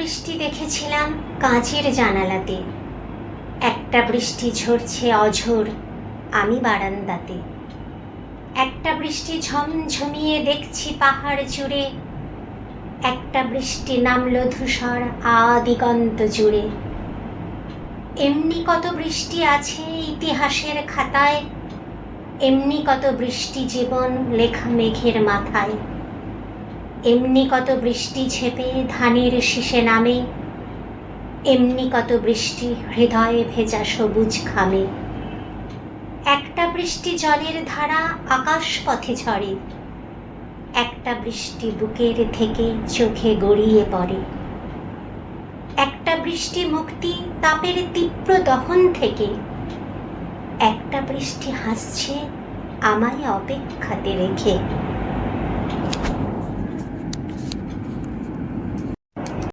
দাঁড়িয়েছিলাম কাঁচের জানালাতে। একটা বৃষ্টি ঝরছে অঝোর, আমি বারান্দাতে। একটা বৃষ্টি ঝমঝমিয়ে দেখছি পাহাড় জুড়ে। একটা বৃষ্টি নামলো ধূসর আদিগন্ত জুড়ে। এমনি কত বৃষ্টি আছে ইতিহাসের খাতায়, এমনি কত বৃষ্টি জীবন লেখা মেঘের মাথায়। এমনি কত বৃষ্টি ঝেপে ধানের শীষে নামে, এমনি কত বৃষ্টি হৃদয়ে ভেজা সবুজ খামে একটা বৃষ্টি জলের ধারা আকাশ পথে ঝরে, একটা বৃষ্টি বুকের থেকে চোখে গড়িয়ে পড়ে। একটা বৃষ্টি মুক্তি তাপের তীব্র দহন থেকে, একটা বৃষ্টি হাসছে আমায় অপেক্ষাতে রেখে।